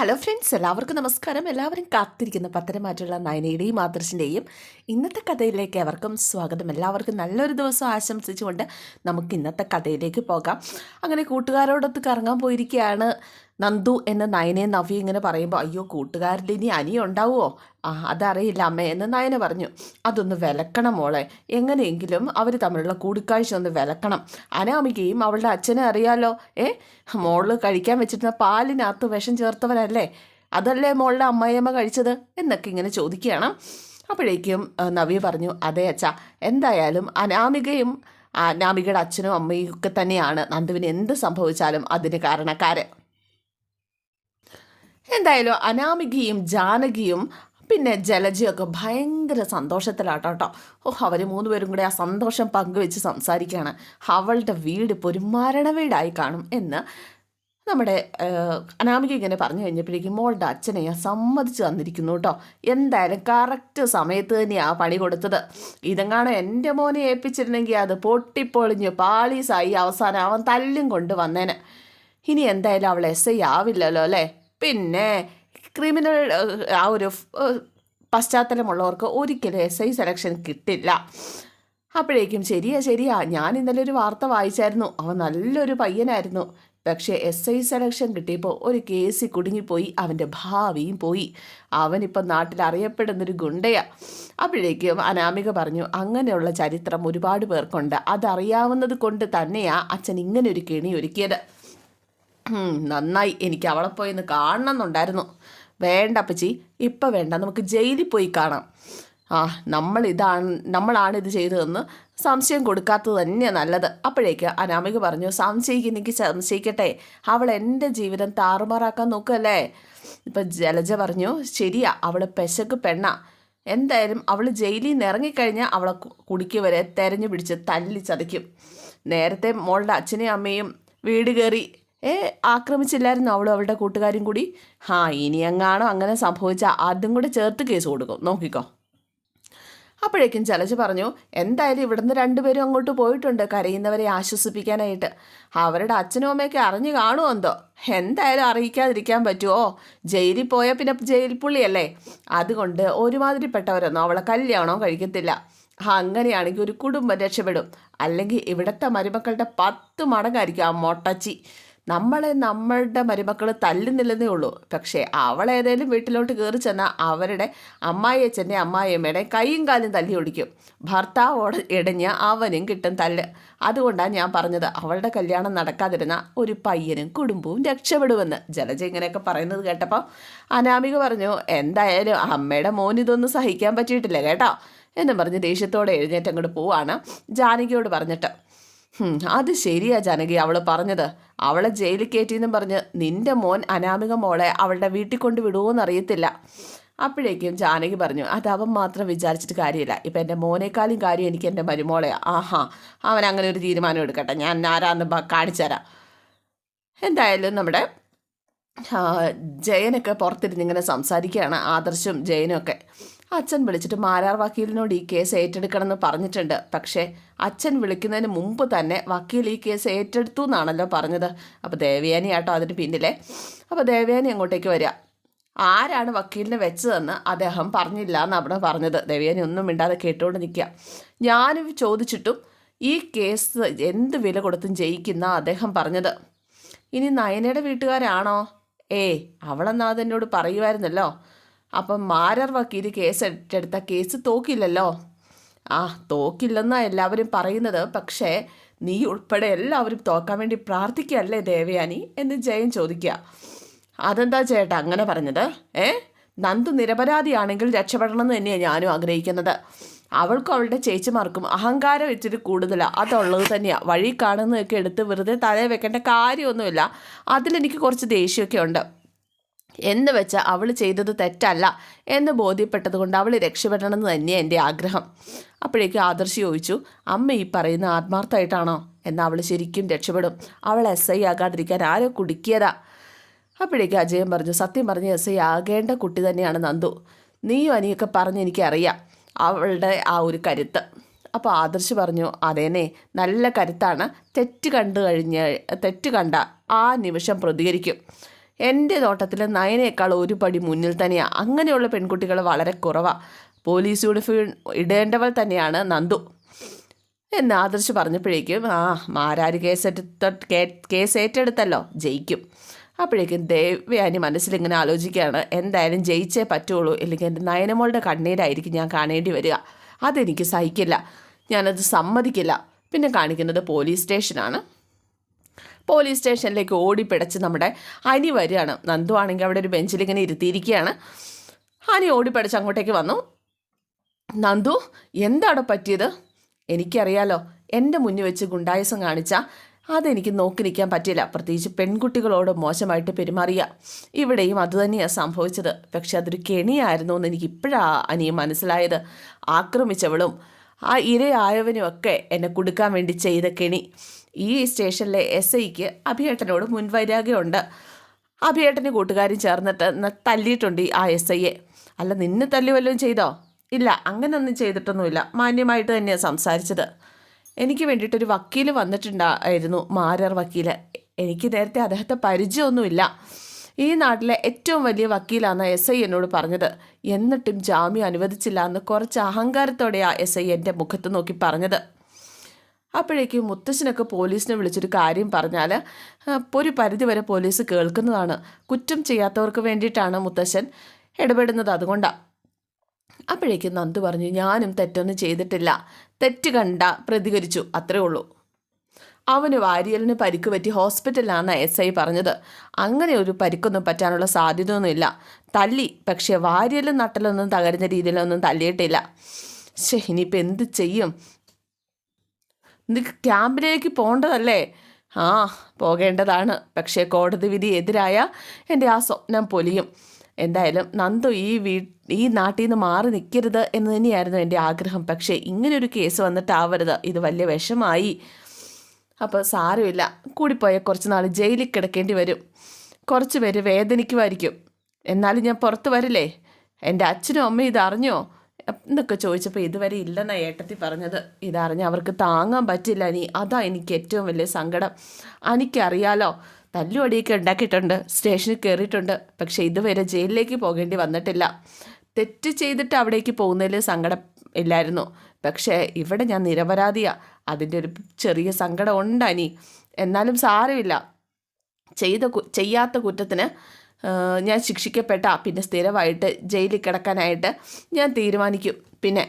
Hello friends എല്ലാവർക്കും നമസ്കാരം. എല്ലാവരും കാത്തിരിക്കുന്ന പത്തരമാറ്റുള്ള നയനയുടെയും ആദർശിന്റെയും ഇന്നത്തെ കഥയിലേക്ക് അവർക്കും സ്വാഗതം. എല്ലാവർക്കും നല്ലൊരു ദിവസം ആശംസിച്ചുകൊണ്ട് നമുക്ക് ഇന്നത്തെ കഥയിലേക്ക് പോകാം. അങ്ങനെ കൂട്ടുകാരോടൊത്ത് കറങ്ങാൻ പോയിരിക്കുകയാണ്. നന്ദു എന്ന് നയനെ നവി ഇങ്ങനെ പറയുമ്പോൾ അയ്യോ കൂട്ടുകാരിൽ ഇനി അനി ഉണ്ടാവുമോ ആ അതറിയില്ല അമ്മേ എന്ന് നയന പറഞ്ഞു. അതൊന്ന് വിലക്കണം മോളെ. എങ്ങനെയെങ്കിലും അവർ തമ്മിലുള്ള കൂടിക്കാഴ്ച ഒന്ന് വിലക്കണം. അനാമികയും അവളുടെ അച്ഛനെ അറിയാലോ. ഏ? മോൾ കഴിക്കാൻ വെച്ചിരുന്ന പാലിനകത്ത് വിഷം ചേർത്തവരല്ലേ? അതല്ലേ മോളുടെ അമ്മയമ്മ കഴിച്ചത്? എന്നൊക്കെ ഇങ്ങനെ ചോദിക്കുകയാണ്. അപ്പോഴേക്കും നവി പറഞ്ഞു അതെ അച്ഛ എന്തായാലും അനാമികയും അനാമികയുടെ അച്ഛനും അമ്മയും ഒക്കെ തന്നെയാണ് നന്ദുവിന് എന്ത് സംഭവിച്ചാലും അതിന് കാരണക്കാര്. എന്തായാലും അനാമികയും ജാനകിയും പിന്നെ ജലജിയൊക്കെ ഭയങ്കര സന്തോഷത്തിലാട്ടോ കേട്ടോ ഓ അവർ മൂന്നുപേരും കൂടെ ആ സന്തോഷം പങ്കുവെച്ച് സംസാരിക്കുകയാണ് അവളുടെ വീട് ഇപ്പോൾ ഒരു മരണ വീടായി കാണും എന്ന് നമ്മുടെ അനാമിക ഇങ്ങനെ പറഞ്ഞു കഴിഞ്ഞപ്പോഴേക്കും മോളുടെ അച്ഛനെ സമ്മതിച്ചു തന്നിരിക്കുന്നു കേട്ടോ എന്തായാലും കറക്റ്റ് സമയത്ത് തന്നെയാണ് പണി കൊടുത്തത്. ഇതെങ്ങാണോ എന്റെ മോനെ ഏൽപ്പിച്ചിരുന്നെങ്കിൽ അത് പൊട്ടിപ്പൊളിഞ്ഞ് പാളീസായി അവസാനം അവൻ തല്ലും കൊണ്ട് വന്നേനെ. ഇനി എന്തായാലും അവൾ എസ് ഐ ആവില്ലല്ലോ അല്ലേ? പിന്നെ ക്രിമിനൽ ആ ഒരു പശ്ചാത്തലമുള്ളവർക്ക് ഒരിക്കലും എസ് ഐ സെലക്ഷൻ കിട്ടില്ല. അപ്പോഴേക്കും ശരിയാ ശരിയാ ഞാൻ ഇന്നലെ ഒരു വാർത്ത വായിച്ചായിരുന്നു. അവൻ നല്ലൊരു പയ്യനായിരുന്നു. പക്ഷേ എസ് ഐ സെലക്ഷൻ കിട്ടിയപ്പോൾ ഒരു കേസിൽ കുടുങ്ങിപ്പോയി. അവന്റെ ഭാവിയും പോയി. അവനിപ്പം നാട്ടിൽ അറിയപ്പെടുന്നൊരു ഗുണ്ടയാ. അപ്പോഴേക്കും അനാമിക പറഞ്ഞു അങ്ങനെയുള്ള ചരിത്രം ഒരുപാട് പേർക്കുണ്ട്. അതറിയാവുന്നത് കൊണ്ട് തന്നെയാ അച്ഛൻ ഇങ്ങനെ ഒരു കെണി ഒരുക്കിയത്. നന്നായി. എനിക്ക് അവളെ പോയി ഒന്ന് കാണണം എന്നുണ്ടായിരുന്നു വേണ്ട അപ്പച്ചി. ഇപ്പം വേണ്ട. നമുക്ക് ജയിലിൽ പോയി കാണാം. ആ നമ്മൾ ഇതാണ് നമ്മളാണ് ഇത് ചെയ്തതെന്ന് സംശയം കൊടുക്കാത്തത് തന്നെയാണ് നല്ലത്. അപ്പോഴേക്ക് അനാമിക പറഞ്ഞു സംശയിക്കുന്നെങ്കിൽ സംശയിക്കട്ടെ. അവൾ എന്റെ ജീവിതം താറുമാറാക്കാൻ നോക്കല്ലേ ഇപ്പം ജലജ പറഞ്ഞു ശരിയാ അവൾ പെശക്ക് പെണ്ണ. എന്തായാലും അവൾ ജയിലിൽ നിന്ന് ഇറങ്ങിക്കഴിഞ്ഞാൽ അവളെ കുടിക്ക് വരെ തെരഞ്ഞു പിടിച്ച് തല്ലി ചതയ്ക്കും നേരത്തെ മോളുടെ അച്ഛനെയും അമ്മയും വീട് കയറി ആക്രമിച്ചില്ലായിരുന്നു അവളും അവളുടെ കൂട്ടുകാരും കൂടി? ആ ഇനി എങ്ങാണോ അങ്ങനെ സംഭവിച്ചാൽ അതും കൂടെ ചേർത്ത് കേസ് കൊടുക്കും. നോക്കിക്കോ. അപ്പോഴേക്കും ജലജ പറഞ്ഞു എന്തായാലും ഇവിടുന്ന് രണ്ടുപേരും അങ്ങോട്ട് പോയിട്ടുണ്ട്. കരയുന്നവരെ ആശ്വസിപ്പിക്കാനായിട്ട്. അവരുടെ അച്ഛനും അമ്മയൊക്കെ അറിഞ്ഞു കാണുമോ എന്തോ? എന്തായാലും അറിയിക്കാതിരിക്കാൻ പറ്റുമോ ജയിലിൽ പോയാൽ പിന്നെ ജയിൽ പുള്ളിയല്ലേ? അതുകൊണ്ട് ഒരുമാതിരിപ്പെട്ടവരൊന്നും അവളെ കല്യാണം കഴിക്കത്തില്ല. അങ്ങനെയാണെങ്കിൽ ഒരു കുടുംബം രക്ഷപ്പെടും. അല്ലെങ്കിൽ ഇവിടുത്തെ മരുമക്കളുടെ പത്ത് മടങ്ങായിരിക്കും ആ മൊട്ടച്ചി. നമ്മളെ നമ്മളുടെ മരുമക്കൾ തല്ലുന്നില്ലെന്നേ ഉള്ളൂ. പക്ഷേ അവളേതേലും വീട്ടിലോട്ട് കയറി ചെന്നാൽ അവരുടെ അമ്മായിയച്ഛന്റെ അമ്മായിയമ്മയുടെ കൈയും കാലും തല്ലി ഒടിക്കും ഭർത്താവോട് ഇടഞ്ഞ് അവനും കിട്ടും തല്ല്. അതുകൊണ്ടാണ് ഞാൻ പറഞ്ഞത് അവളുടെ കല്യാണം നടക്കാതിരുന്ന ഒരു പയ്യനും കുടുംബവും രക്ഷപ്പെടുമെന്ന്. ജലജ ഇങ്ങനെയൊക്കെ പറയുന്നത് കേട്ടപ്പോൾ അനാമിക പറഞ്ഞു എന്തായാലും അമ്മയുടെ മോൻ ഇതൊന്നും സഹിക്കാൻ പറ്റിയിട്ടില്ല കേട്ടോ. എന്നും പറഞ്ഞ് ദേഷ്യത്തോടെ എഴുന്നേറ്റ് അങ്ങോട്ട് പോവാണ് ജാനകിയോട് പറഞ്ഞിട്ട്. അത് ശരിയാ ജാനകി. അവൾ പറഞ്ഞത് അവളെ ജയിലിൽ കയറ്റിയെന്നും പറഞ്ഞ് നിന്റെ മോൻ അനാമിക മോളെ അവളുടെ വീട്ടിൽ കൊണ്ട് വിടുമോ അറിയത്തില്ല. അപ്പോഴേക്കും ജാനകി പറഞ്ഞു അത് അവൻ മാത്രം വിചാരിച്ചിട്ട് കാര്യമില്ല. ഇപ്പം എന്റെ മോനേക്കാളും കാര്യം എനിക്ക് എന്റെ മരുമോളെയാ ആഹാ അവൻ അങ്ങനെ ഒരു തീരുമാനം എടുക്കട്ടെ. ഞാൻ ആരാന്ന് ബ- കാണിച്ചു തരാം. എന്തായാലും നമ്മുടെ ജയനൊക്കെ പുറത്തിരുന്ന് ഇങ്ങനെ സംസാരിക്കുകയാണ് ആദർശും ജയനും ഒക്കെ. അച്ഛൻ വിളിച്ചിട്ട് മാരാർ വക്കീലിനോട് ഈ കേസ് ഏറ്റെടുക്കണമെന്ന് പറഞ്ഞിട്ടുണ്ട്. പക്ഷേ അച്ഛൻ വിളിക്കുന്നതിന് മുമ്പ് തന്നെ വക്കീൽ ഈ കേസ് ഏറ്റെടുത്തു എന്നാണല്ലോ പറഞ്ഞത്. അപ്പോൾ ദേവയാനി ആട്ടോ അതിന് പിന്നിലെ. അപ്പോൾ ദേവയാനി അങ്ങോട്ടേക്ക് വരിക. ആരാണ് വക്കീലിനെ വെച്ചതെന്ന് അദ്ദേഹം പറഞ്ഞില്ല എന്ന് എന്നാണ് പറഞ്ഞത്. ദേവയാനി ഒന്നും മിണ്ടാതെ കേട്ടുകൊണ്ട് നിൽക്കുക. ഞാനും ചോദിച്ചിട്ടും ഈ കേസ് എന്ത് വില കൊടുത്തും ജയിക്കുന്ന അദ്ദേഹം പറഞ്ഞത്. ഇനി നയനയുടെ വീട്ടുകാരാണോ? ഏയ് അവളെന്നാ അതെന്നോട് പറയുമായിരുന്നല്ലോ അപ്പം മാരാർ വക്കീൽ കേസ് ഏറ്റെടുത്ത കേസ് തോക്കില്ലല്ലോ? ആ തോക്കില്ലെന്നാണ് എല്ലാവരും പറയുന്നത്. പക്ഷേ നീ ഉൾപ്പെടെ എല്ലാവരും തോക്കാൻ വേണ്ടി പ്രാർത്ഥിക്കുകയല്ലേ ദേവയാനി എന്ന് ജയൻ ചോദിക്കുക. അതെന്താ ചേട്ടാ അങ്ങനെ പറഞ്ഞത്? ഏ? നന്ദു നിരപരാധിയാണെങ്കിൽ രക്ഷപ്പെടണം എന്ന് തന്നെയാണ് ഞാനും ആഗ്രഹിക്കുന്നത്. അവൾക്കും അവളുടെ ചേച്ചിമാർക്കും അഹങ്കാരം ഇച്ചിരി കൂടുതലാണ് അതുള്ളത് തന്നെയാണ് വഴി കാണുന്നതൊക്കെ എടുത്ത് വെറുതെ തലയിൽ വെക്കേണ്ട കാര്യമൊന്നുമില്ല. അതിലെനിക്ക് കുറച്ച് ദേഷ്യമൊക്കെ ഉണ്ട്. എന്ന് വെച്ചാൽ അവൾ ചെയ്തത് തെറ്റല്ല എന്ന് ബോധ്യപ്പെട്ടത് കൊണ്ട് അവൾ രക്ഷപ്പെടണമെന്ന് തന്നെയാണ് എന്റെ ആഗ്രഹം. അപ്പോഴേക്കും ആദർശ് ചോദിച്ചു അമ്മ ഈ പറയുന്ന ആത്മാർത്ഥമായിട്ടാണോ? എന്നാൽ അവൾ ശരിക്കും രക്ഷപ്പെടും. അവൾ എസ് ഐ ആകാതിരിക്കാൻ ആരോ കുടുക്കിയതാ. അപ്പോഴേക്കും അജയൻ പറഞ്ഞു സത്യം പറഞ്ഞ് എസ് ഐ ആകേണ്ട കുട്ടി തന്നെയാണ് നന്ദു. നീയും അനിയൊക്കെ പറഞ്ഞ് എനിക്കറിയാം അവളുടെ ആ ഒരു കരുത്ത്. അപ്പോൾ ആദർശ് പറഞ്ഞു അതേനെ നല്ല കരുത്താണ്. തെറ്റ് കണ്ടു കഴിഞ്ഞ തെറ്റ് കണ്ട ആ നിമിഷം പ്രതികരിക്കും. എന്റെ നോട്ടത്തിൽ നയനേക്കാൾ ഒരു പടി മുന്നിൽ തന്നെയാണ് അങ്ങനെയുള്ള പെൺകുട്ടികൾ വളരെ കുറവാണ് പോലീസ് യൂണിഫോം ഇടേണ്ടവൾ തന്നെയാണ് നന്ദു. എന്ന് ആദർശ് പറഞ്ഞപ്പോഴേക്കും ആ മാരാര് കേസെടുത്ത കേസ് ഏറ്റെടുത്തല്ലോ ജയിക്കും. അപ്പോഴേക്കും ദേവയാനി മനസ്സിലിങ്ങനെ ആലോചിക്കുകയാണ് എന്തായാലും ജയിച്ചേ പറ്റുള്ളൂ. ഇല്ലെങ്കിൽ എന്റെ നയനമോളുടെ കണ്ണീരായിരിക്കും ഞാൻ കാണേണ്ടി വരിക. അതെനിക്ക് സഹിക്കില്ല. ഞാനത് സമ്മതിക്കില്ല. പിന്നെ കാണിക്കുന്നത് പോലീസ് സ്റ്റേഷനാണ്. പോലീസ് സ്റ്റേഷനിലേക്ക് ഓടിപ്പിടച്ച് നമ്മുടെ അനി വരികയാണ്. നന്ദു ആണെങ്കിൽ അവിടെ ഒരു ബെഞ്ചിൽ ഇങ്ങനെ ഇരുത്തിയിരിക്കുകയാണ്. അനി ഓടിപ്പിടച്ച് അങ്ങോട്ടേക്ക് വന്നു. നന്ദു എന്താണോ പറ്റിയത്? എനിക്കറിയാലോ എന്റെ മുന്നിൽ വെച്ച് ഗുണ്ടായസം കാണിച്ചാൽ അതെനിക്ക് നോക്കി നിൽക്കാൻ പറ്റില്ല. പ്രത്യേകിച്ച് പെൺകുട്ടികളോട് മോശമായിട്ട് പെരുമാറിയ. ഇവിടെയും അതുതന്നെയാണ് സംഭവിച്ചത്. പക്ഷെ അതൊരു കെണിയായിരുന്നു എന്ന് എനിക്ക് ഇപ്പോഴാണ് അനിയും മനസ്സിലായത്. ആക്രമിച്ചവളും ആ ഇരയായവനും ഒക്കെ എന്നെ കൊടുക്കാൻ വേണ്ടി ചെയ്ത കെണി. ഈ സ്റ്റേഷനിലെ എസ് ഐക്ക് അഭിയേട്ടനോട് മുൻവൈരാഗ്യമുണ്ട്. അഭിയേട്ടന് കൂട്ടുകാരും ചേർന്നിട്ട് തല്ലിയിട്ടുണ്ട് ആ എസ് ഐയെ. അല്ല നിന്നെ തല്ലി വല്ലതും ചെയ്തോ? ഇല്ല അങ്ങനെയൊന്നും ചെയ്തിട്ടൊന്നുമില്ല. മാന്യമായിട്ട് തന്നെയാണ് സംസാരിച്ചത്. എനിക്ക് വേണ്ടിയിട്ടൊരു വക്കീൽ വന്നിട്ടുണ്ടായിരുന്നു മാരർ വക്കീൽ എനിക്ക് നേരത്തെ അദ്ദേഹത്തെ പരിചയമൊന്നുമില്ല. ഈ നാട്ടിലെ ഏറ്റവും വലിയ വക്കീലാണ് എസ് ഐ എന്നോട് പറഞ്ഞത്. എന്നിട്ടും ജാമ്യം അനുവദിച്ചില്ല എന്ന് കുറച്ച് അഹങ്കാരത്തോടെയാണ് എസ് ഐ എന്റെ മുഖത്ത് നോക്കി പറഞ്ഞത്. അപ്പോഴേക്കും മുത്തശ്ശനൊക്കെ പോലീസിനെ വിളിച്ചൊരു കാര്യം പറഞ്ഞാൽ ഒരു പരിധിവരെ പോലീസ് കേൾക്കുന്നതാണ്. കുറ്റം ചെയ്യാത്തവർക്ക് വേണ്ടിയിട്ടാണ് മുത്തശ്ശൻ ഇടപെടുന്നത് അതുകൊണ്ടാണ് അപ്പോഴേക്കും നന്ദു പറഞ്ഞു ഞാനും തെറ്റൊന്നും ചെയ്തിട്ടില്ല. തെറ്റ് കണ്ട പ്രതികരിച്ചു. അത്രേ ഉള്ളൂ. അവന് വാരിയലിന് പരിക്ക് പറ്റി ഹോസ്പിറ്റലിലാണ് എസ് ഐ പറഞ്ഞത്. അങ്ങനെ ഒരു പരിക്കൊന്നും പറ്റാനുള്ള സാധ്യതയൊന്നുമില്ല. തല്ലി. പക്ഷേ വാരിയലും നട്ടലൊന്നും തകരുന്ന രീതിയിലൊന്നും തല്ലിയിട്ടില്ല. ശേ ഇനിയിപ്പോൾ എന്ത് ചെയ്യും? നീ ക്യാമ്പിലേക്ക് പോകേണ്ടതല്ലേ ആ പോകേണ്ടതാണ്. പക്ഷേ കോടതി വിധി എതിരായ എന്റെ ആ സ്വപ്നം പൊലിയും. എന്തായാലും നന്ദു ഈ വീ ഈ നാട്ടിൽ നിന്ന് മാറി നിൽക്കരുത് എന്ന് തന്നെയായിരുന്നു എന്റെ ആഗ്രഹം. പക്ഷേ ഇങ്ങനൊരു കേസ് വന്നിട്ടാവരുത്. ഇത് വലിയ വിഷമായി. അപ്പോൾ സാരമില്ല. കൂടിപ്പോയ കുറച്ച് നാൾ ജയിലിൽ കിടക്കേണ്ടി വരും. കുറച്ച് പേര് വേദനിക്കുമായിരിക്കും. എന്നാലും ഞാൻ പുറത്ത് വരില്ലേ? എന്റെ അച്ഛനും അമ്മയും ഇത് അറിഞ്ഞോ? എന്നൊക്കെ ചോദിച്ചപ്പോൾ ഇതുവരെ ഇല്ലെന്ന ഏട്ടത്തി പറഞ്ഞത്. ഇതറിഞ്ഞ് അവർക്ക് താങ്ങാൻ പറ്റില്ല നീ അതാ എനിക്ക് ഏറ്റവും വലിയ സങ്കടം. എനിക്കറിയാലോ തല്ലുവടിയൊക്കെ ഉണ്ടാക്കിയിട്ടുണ്ട് സ്റ്റേഷനിൽ കയറിയിട്ടുണ്ട് പക്ഷേ ഇതുവരെ ജയിലിലേക്ക് പോകേണ്ടി വന്നിട്ടില്ല. തെറ്റ് ചെയ്തിട്ട് അവിടേക്ക് പോകുന്നതിൽ സങ്കടം ഇല്ലായിരുന്നു. പക്ഷേ ഇവിടെ ഞാൻ നിരപരാധിയാ. അതിന്റെ ഒരു ചെറിയ സങ്കടം ഉണ്ട് അനി എന്നാലും സാരമില്ല. ചെയ്ത ചെയ്യാത്ത കുറ്റത്തിന് ഞാൻ ശിക്ഷിക്കപ്പെട്ട പിന്നെ സ്ഥിരമായിട്ട് ജയിലിൽ കിടക്കാനായിട്ട് ഞാൻ തീരുമാനിക്കും. പിന്നെ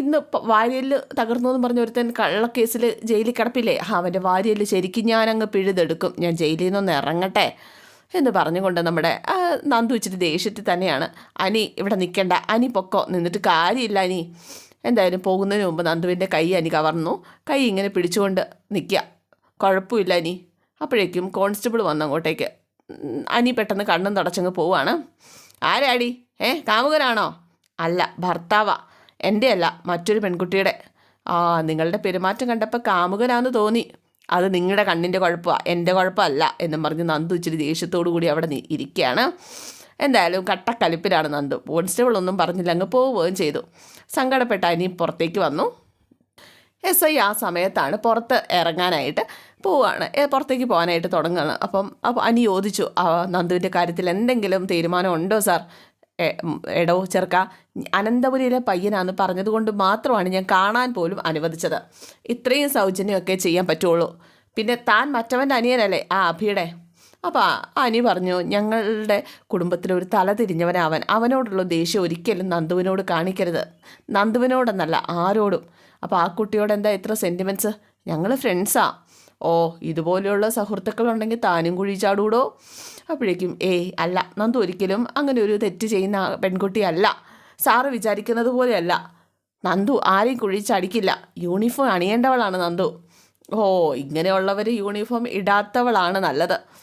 ഇന്ന് വാര്യൽ തകർന്നു എന്ന് പറഞ്ഞ ഒരുത്തൻ കള്ളക്കേസിൽ ജയിലിൽ കിടപ്പില്ലേ? അവന്റെ വാര്യൽ ശരിക്കും ഞാനങ്ങ് പിഴുതെടുക്കും. ഞാൻ ജയിലിൽ നിന്നൊന്ന് ഇറങ്ങട്ടെ എന്ന് പറഞ്ഞുകൊണ്ട് നമ്മുടെ നന്ദു ഇച്ചിരി ദേഷ്യത്തിൽ തന്നെയാണ്. അനി ഇവിടെ നിൽക്കണ്ട അനി പൊക്കോ. നിന്നിട്ട് കാര്യമില്ല അനി. എന്തായാലും പോകുന്നതിന് മുമ്പ് നന്ദുവിന്റെ കൈ അനി കവർന്നു. കൈ ഇങ്ങനെ പിടിച്ചുകൊണ്ട് നിൽക്കുക കുഴപ്പമില്ല അനി. അപ്പോഴേക്കും കോൺസ്റ്റബിൾ വന്നു അങ്ങോട്ടേക്ക് അനി പെട്ടെന്ന് കണ്ണും തുടച്ചങ്ങ് പോവാണ്. ആരാടി? ഏ കാമുകനാണോ? അല്ല ഭർത്താവാ. എന്റെ അല്ല മറ്റൊരു പെൺകുട്ടിയുടെ. ആ നിങ്ങളുടെ പെരുമാറ്റം കണ്ടപ്പോൾ കാമുകനാന്ന് തോന്നി. അത് നിങ്ങളുടെ കണ്ണിന്റെ കുഴപ്പമാണ് എന്റെ കുഴപ്പമല്ല എന്നും പറഞ്ഞ് നന്ദു ഇച്ചിരി ദേഷ്യത്തോടു കൂടി അവിടെ ഇരിക്കുകയാണ് എന്തായാലും കട്ടക്കലിപ്പിലാണ് നന്ദു. കോൺസ്റ്റബിൾ ഒന്നും പറഞ്ഞില്ല അങ്ങ് പോവുകയും ചെയ്തു. സങ്കടപ്പെട്ട അനി പുറത്തേക്ക് വന്നു. എസ് ഐ ആ സമയത്താണ് പുറത്ത് ഇറങ്ങാനായിട്ട് പോവുകയാണ് പുറത്തേക്ക് പോകാനായിട്ട് തുടങ്ങുകയാണ്. അപ്പം അപ്പോൾ അനി ചോദിച്ചു നന്ദുവിന്റെ കാര്യത്തിൽ എന്തെങ്കിലും തീരുമാനം ഉണ്ടോ സാർ എടോ ചെറുക്ക അനന്തപുരിയിലെ പയ്യനാന്ന് പറഞ്ഞതുകൊണ്ട് മാത്രമാണ് ഞാൻ കാണാൻ പോലും അനുവദിച്ചത്. ഇത്രയും സൗജന്യമൊക്കെ ചെയ്യാൻ പറ്റുള്ളൂ. പിന്നെ താൻ മറ്റവന്റെ അനിയനല്ലേ? ആ അഭിയുടെ. അപ്പോൾ ആ അനി പറഞ്ഞു ഞങ്ങളുടെ കുടുംബത്തിലെ ഒരു തല തിരിഞ്ഞവനാവൻ. അവനോടുള്ള ദേഷ്യം ഒരിക്കലും നന്ദുവിനോട് കാണിക്കരുത്. നന്ദുവിനോടെന്നല്ല ആരോടും. അപ്പോൾ ആ കുട്ടിയോട് എന്താ ഇത്ര സെന്റിമെന്റ്സ് ഞങ്ങൾ ഫ്രണ്ട്സാ ഓ ഇതുപോലെയുള്ള സുഹൃത്തുക്കളുണ്ടെങ്കിൽ താനും കുഴി ചാടൂടോ? അപ്പോഴേക്കും ഏയ് അല്ല നന്ദു ഒരിക്കലും അങ്ങനെ ഒരു തെറ്റ് ചെയ്യുന്ന പെൺകുട്ടിയല്ല. സാറ് വിചാരിക്കുന്നത് പോലെയല്ല. നന്ദു ആരെയും കുഴിച്ചടിക്കില്ല യൂണിഫോം അണിയേണ്ടവളാണ് നന്ദു. ഓ ഇങ്ങനെയുള്ളവർ യൂണിഫോം ഇടാത്തവളാണ് നല്ലത്.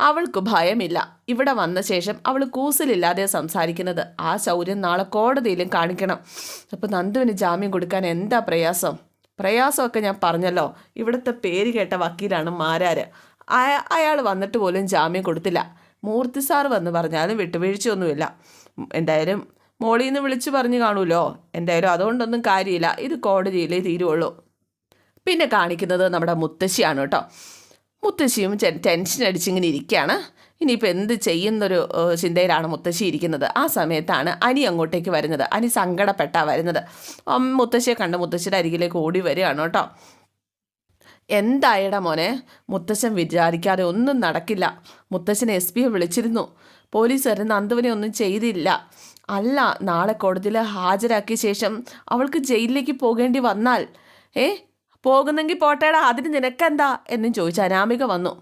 അവൾക്ക് ഭയമില്ല. ഇവിടെ വന്ന ശേഷം അവൾ കൂസലില്ലാതെ സംസാരിക്കുന്നത്. ആ ശൗര്യം നാളെ കോടതിയിലും കാണിക്കണം. അപ്പോൾ നന്ദുവിന് ജാമ്യം കൊടുക്കാൻ എന്താ പ്രയാസം? പ്രയാസമൊക്കെ ഞാൻ പറഞ്ഞല്ലോ. ഇവിടുത്തെ പേര് കേട്ട വക്കീലാണ് മാരാര്. അയാൾ വന്നിട്ട് പോലും ജാമ്യം കൊടുത്തില്ല. മൂർത്തി സാർ വന്ന് പറഞ്ഞാലും വിട്ടുവീഴ്ചയൊന്നുമില്ല. എന്തായാലും മോളിൽ നിന്ന് വിളിച്ചു പറഞ്ഞു കാണുമല്ലോ. എന്തായാലും അതുകൊണ്ടൊന്നും കാര്യമില്ല. ഇത് കോടതിയിലേ തീരുവുള്ളൂ പിന്നെ കാണിക്കുന്നത് നമ്മുടെ മുത്തശ്ശിയാണ് കേട്ടോ. മുത്തശ്ശിയും ടെൻഷൻ അടിച്ചിങ്ങനെ ഇരിക്കുകയാണ്. ഇനിയിപ്പോൾ എന്ത് ചെയ്യുന്നൊരു ചിന്തയിലാണ് മുത്തശ്ശി ഇരിക്കുന്നത്. ആ സമയത്താണ് അനി അങ്ങോട്ടേക്ക് വരുന്നത്. അനി സങ്കടപ്പെട്ടാ വരുന്നത്. മുത്തശ്ശിയെ കണ്ട് മുത്തശ്ശിയുടെ അരികിലേക്ക് ഓടി വരികയാണ് കേട്ടോ. എന്തായടാ മോനെ? മുത്തശ്ശൻ വിചാരിക്കാതെ ഒന്നും നടക്കില്ല. മുത്തശ്ശൻ എസ് പിയെ വിളിച്ചിരുന്നു. പോലീസുകാരൻ നന്ദുവിനെ ഒന്നും ചെയ്തില്ല. അല്ല നാളെ കോടതിയിൽ ഹാജരാക്കിയ ശേഷം അവൾക്ക് ജയിലിലേക്ക് പോകേണ്ടി വന്നാൽ. ഏ? പോകുന്നെങ്കിൽ പോട്ടേടാ അതിന് നിനക്കെന്താ? എന്നും ചോദിച്ച അനാമിക വന്നു.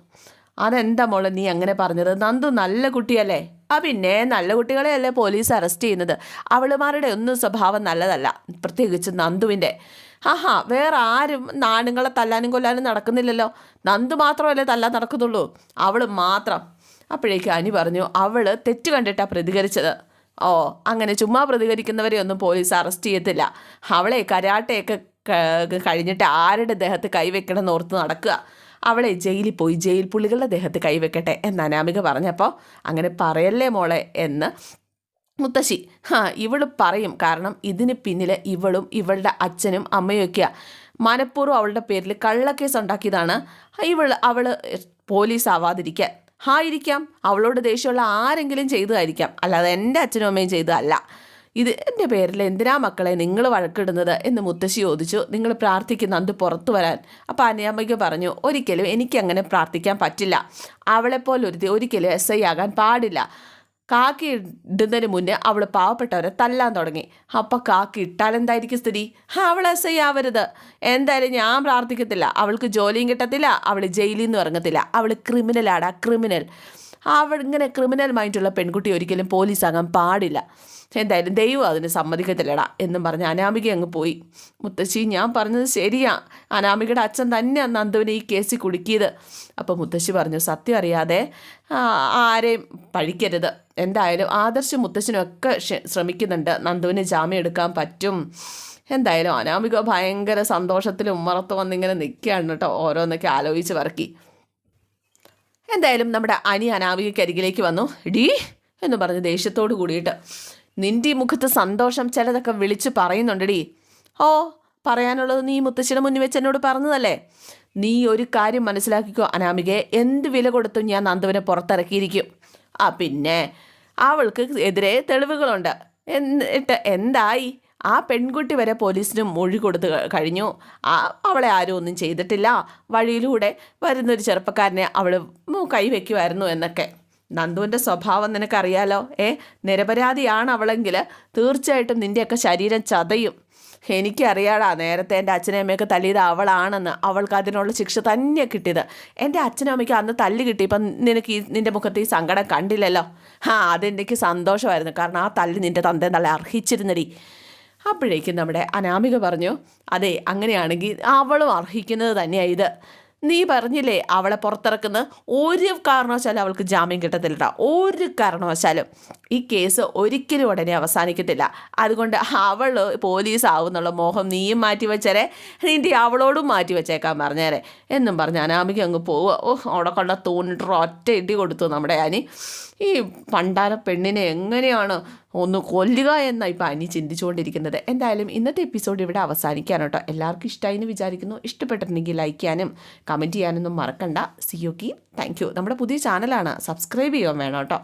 അതെന്താ മോളെ നീ അങ്ങനെ പറഞ്ഞത്? നന്ദു നല്ല കുട്ടിയല്ലേ? ആ പിന്നെ നല്ല കുട്ടികളെയല്ലേ പോലീസ് അറസ്റ്റ് ചെയ്യുന്നത്? അവളുമാരുടെ ഒന്നും സ്വഭാവം നല്ലതല്ല പ്രത്യേകിച്ച് നന്ദുവിന്റെ. ആഹാ വേറെ ആരും നാണുങ്ങളെ തല്ലാനും കൊല്ലാനും നടക്കുന്നില്ലല്ലോ. നന്ദു മാത്രമല്ലേ തല്ലാൻ നടക്കുന്നുള്ളൂ. അവൾ മാത്രം. അപ്പോഴേക്കും അനി പറഞ്ഞു അവൾ തെറ്റ് കണ്ടിട്ടാണ് പ്രതികരിച്ചത്. ഓ അങ്ങനെ ചുമ്മാ പ്രതികരിക്കുന്നവരെ ഒന്നും പോലീസ് അറസ്റ്റ് ചെയ്യത്തില്ല. അവളെ കരാട്ടയൊക്കെ കഴിഞ്ഞിട്ട് ആരുടെ ദേഹത്ത് കൈവെക്കണം ഓർത്ത് നടക്കുക. അവളെ ജയിലിൽ പോയി ജയിൽ പുള്ളികളുടെ ദേഹത്ത് കൈവെക്കട്ടെ എന്ന് അനാമിക പറഞ്ഞപ്പോൾ അങ്ങനെ പറയല്ലേ മോളെ എന്ന് മുത്തശ്ശി. ഹാ ഇവൾ പറയും. കാരണം ഇതിന് പിന്നിൽ ഇവളും ഇവളുടെ അച്ഛനും അമ്മയൊക്കെയാണ് മനഃപൂർവം അവളുടെ പേരിൽ കള്ളക്കേസ് ഉണ്ടാക്കിയതാണ്. ഇവൾ അവൾ പോലീസ് ആവാതിരിക്കാൻ. ആയിരിക്കാം അവളോട് ദേഷ്യമുള്ള ആരെങ്കിലും ചെയ്തതായിരിക്കാം. അല്ലാതെ എന്റെ അച്ഛനും അമ്മയും ചെയ്തതല്ല. ഇത് എന്റെ പേരിൽ എന്തിനാ മക്കളെ നിങ്ങൾ വഴക്കിടുന്നത്? എന്ന് മുത്തശ്ശി ചോദിച്ചു. നിങ്ങൾ പ്രാർത്ഥിക്കുന്ന അന്ത് പുറത്തു വരാൻ. അപ്പോൾ അനിയമ്മയ്ക്ക് പറഞ്ഞു ഒരിക്കലും എനിക്കങ്ങനെ പ്രാർത്ഥിക്കാൻ പറ്റില്ല. അവളെപ്പോലെ ഒരുത്തി ഒരിക്കലും എസ് ഐ ആകാൻ പാടില്ല. കാക്കി ഇടുന്നതിന് മുന്നേ അവൾ പാവപ്പെട്ടവരെ തല്ലാൻ തുടങ്ങി. അപ്പം കാക്കി ഇട്ടാൽ എന്തായിരിക്കും സ്ഥിതി? അവൾ എസ് ഐ ആവരുത്. എന്തായാലും ഞാൻ പ്രാർത്ഥിക്കത്തില്ല. അവൾക്ക് ജോലിയും കിട്ടത്തില്ല. അവൾ ജയിലിൽ നിന്ന് ഇറങ്ങത്തില്ല. അവൾ ക്രിമിനലാടാ ക്രിമിനൽ. അവൾ ഇങ്ങനെ ക്രിമിനൽ മൈൻഡുള്ള പെൺകുട്ടി ഒരിക്കലും പോലീസാകാൻ പാടില്ല. എന്തായാലും ദൈവം അതിന് സമ്മതിക്കത്തില്ലടാ എന്നും പറഞ്ഞ് അനാമിക അങ്ങ് പോയി. മുത്തശ്ശി ഞാൻ പറഞ്ഞത് ശരിയാ. അനാമികയുടെ അച്ഛൻ തന്നെയാണ് നന്ദുവിനെ ഈ കേസിൽ കുടുക്കിയത്. അപ്പോൾ മുത്തശ്ശി പറഞ്ഞു സത്യം അറിയാതെ ആരെയും പഴിക്കരുത്. എന്തായാലും ആദർശ മുത്തശ്ശിനൊക്കെ ശ്രമിക്കുന്നുണ്ട്. നന്ദുവിന് ജാമ്യം എടുക്കാൻ പറ്റും. എന്തായാലും അനാമിക ഭയങ്കര സന്തോഷത്തിൽ ഉമ്മറത്ത് വന്നിങ്ങനെ നിൽക്കുകയാണ് കേട്ടോ ഓരോന്നൊക്കെ ആലോചിച്ച് പറക്കി. എന്തായാലും നമ്മുടെ അനി അനാമികയ്ക്ക് അരികിലേക്ക് വന്നു. ഡീ എന്ന് പറഞ്ഞ് ദേഷ്യത്തോട് കൂടിയിട്ട്. നിന്റെ ഈ മുഖത്ത് സന്തോഷം ചിലതൊക്കെ വിളിച്ച് പറയുന്നുണ്ടടി. ഓ പറയാനുള്ളത് നീ മുത്തശ്ശിയുടെ മുന്നിൽ വെച്ച് എന്നോട് പറഞ്ഞതല്ലേ? നീ ഒരു കാര്യം മനസ്സിലാക്കിക്കോ അനാമികയെ എന്ത് വില കൊടുത്തും ഞാൻ നന്ദുവിനെ പുറത്തിറക്കിയിരിക്കും. ആ പിന്നെ അവൾക്ക് എതിരെ തെളിവുകളുണ്ട്. എന്നിട്ട് എന്തായി? ആ പെൺകുട്ടി വരെ പോലീസിന് മൊഴി കൊടുത്ത് കഴിഞ്ഞു. അവളെ ആരും ഒന്നും ചെയ്തിട്ടില്ല. വഴിയിലൂടെ വരുന്നൊരു ചെറുപ്പക്കാരനെ അവൾ കൈവയ്ക്കുമായിരുന്നു എന്നൊക്കെ. നന്ദുവിന്റെ സ്വഭാവം നിനക്കറിയാലോ? ഏ നിരപരാധിയാണ് അവളെങ്കിൽ തീർച്ചയായിട്ടും നിന്റെയൊക്കെ ശരീരം ചതയും. എനിക്കറിയാടാ നേരത്തെ എന്റെ അച്ഛനും അമ്മയൊക്കെ തല്ലിയത് അവളാണെന്ന്. അവൾക്ക് അതിനുള്ള ശിക്ഷ തന്നെ കിട്ടിയത്. എന്റെ അച്ഛനും അമ്മയ്ക്ക് അന്ന് തല്ല് കിട്ടിയപ്പം നിനക്ക് ഈ നിന്റെ മുഖത്ത് ഈ സങ്കടം കണ്ടില്ലല്ലോ? ആ അതെനിക്ക് സന്തോഷമായിരുന്നു. കാരണം ആ തല്ല് നിന്റെ തന്തേ നല്ല അർഹിച്ചിരുന്നടി. അപ്പോഴേക്കും നമ്മുടെ അനാമിക പറഞ്ഞു അതെ അങ്ങനെയാണെങ്കിൽ അവളും അർഹിക്കുന്നത് തന്നെയാണ് ഇത്. നീ പറഞ്ഞില്ലേ അവളെ പുറത്തിറക്കുന്ന ഒരു കാരണവശാലും അവൾക്ക് ജാമ്യം കിട്ടത്തില്ല ഒരു കാരണവശാലും. ഈ കേസ് ഒരിക്കലും ഉടനെ അവസാനിക്കത്തില്ല. അതുകൊണ്ട് അവൾ പോലീസ് ആവുന്നുള്ള മോഹം നീയും മാറ്റി വെച്ചേരെ നിന്റെ അവളോടും മാറ്റി വെച്ചേക്കാൻ പറഞ്ഞേരെ. എന്നും പറഞ്ഞ് അനാമിക അങ്ങ് പോവുക. ഓ അവിടെ കൊണ്ട തൂണിട്ട് ഒറ്റ ഇടി കൊടുത്തു നമ്മുടെ അനി. ഈ പണ്ടാര പെണ്ണിനെ എങ്ങനെയാണ് ഒന്ന് കൊല്ലുക എന്ന ഇപ്പോൾ അനി ചിന്തിച്ചുകൊണ്ടിരിക്കുന്നത്. എന്തായാലും ഇന്നത്തെ എപ്പിസോഡ് ഇവിടെ അവസാനിക്കാൻ കേട്ടോ. എല്ലാവർക്കും ഇഷ്ടമായി എന്ന് വിചാരിക്കുന്നു. ഇഷ്ടപ്പെട്ടിട്ടുണ്ടെങ്കിൽ ലൈക്ക് ചെയ്യാനും കമന്റ് ചെയ്യാനൊന്നും മറക്കണ്ട. സിയോക്കി താങ്ക് യു നമ്മുടെ പുതിയ ചാനലാണ് സബ്സ്ക്രൈബ് ചെയ്യാൻ വേണം കേട്ടോ.